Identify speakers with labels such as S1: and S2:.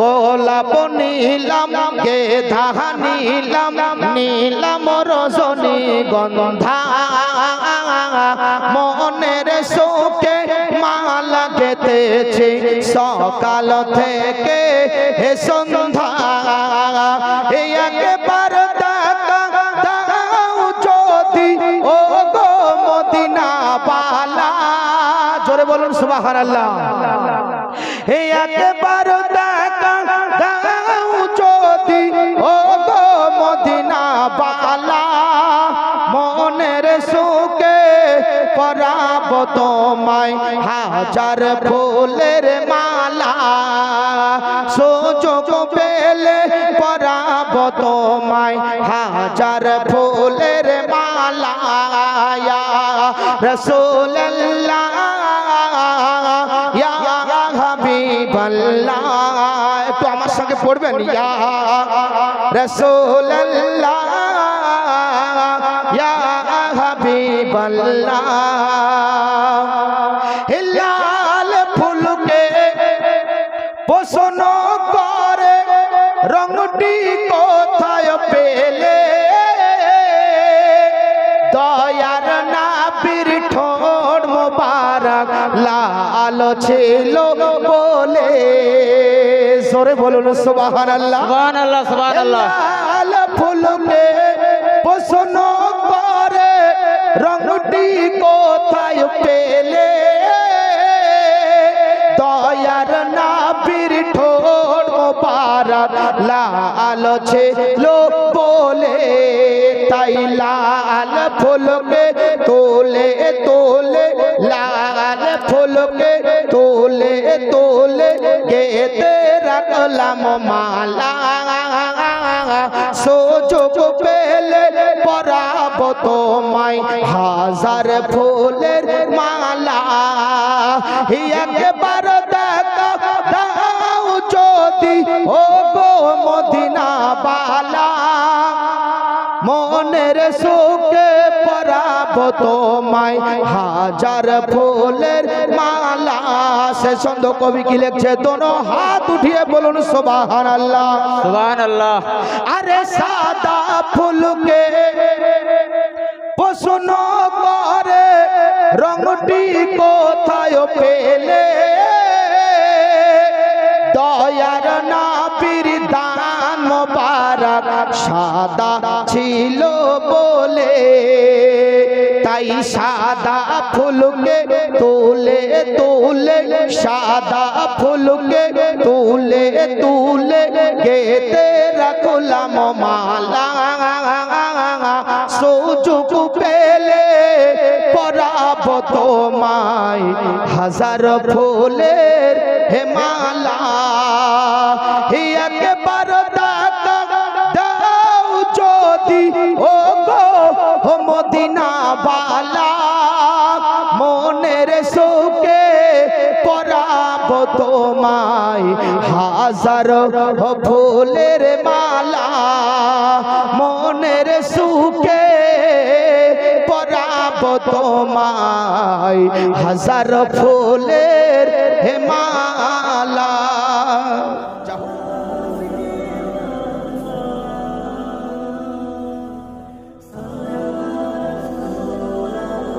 S1: গোলাপ নীলাম গেধা নীলাম নীলাম রজনী গন্ধা। মনের সুখে মালা গেতেছে সকাল থেকে হে সন্ধ্যা। একবার যদি ও গো মদিনা পালা। জোরে বলুন সুবহানাল্লাহ। এই একবার দেখা মনের সুখে পরাব তোমায়। হাজার ফুলের মালা সুযোগ পেলে পরাব তোমায়। হাজার ফুলের মালা রসুল্লাহ হাবিবাল্লাহ। একটু আমার সঙ্গে পড়বেন? ইয়া হাবিবাল্লাহ লাল ফুলকে পোষণ করে। রংটি কোথায় পেলে? দয়ার নাবির ঠোঁট মোবারক লাল ছিল বলে। সরে বলুন সুবহানাল্লাহ।
S2: সুবহানাল্লাহ সুবহানাল্লাহ।
S1: লাল ফুলকে দয়ার নাবির ঠোঁট মোবারক লাল ছিল বলে, তাই লাল ফুলকে তোলে তোলে, লাল ফুলকে তোলে তোলে গেতে রাখলাম মালা। সুযোগ পেলে পরাব তোমায় হাজার ফুলের মালা। একবার মনের সুখে পরাব তোমায়। হাজার ফুলের মালা। সে ছন্দ কবি কি লিখছে? দোনো হাত উঠিয়ে বলুন সোবাহান আল্লাহ
S2: সুবহানাল্লাহ।
S1: আরে সাদা ফুলকে প্রশ্ন করে। রংটি কোথায় পেলে? দয়ার নাবির দান সাদা ছিল বলে, তাই সাদা ফুলকে তুলে তোলে, সাদা ফুলকে তুলে তুলে গেতে রাখলাম মালা। সুযোগ পেলে পরাব তোমায়, হাজার ফুলের হেমালা পরাব তোমায় হাজার ফুলের মালা মনের সুখে পরাব তোমায় হাজার ফুলের হেমালা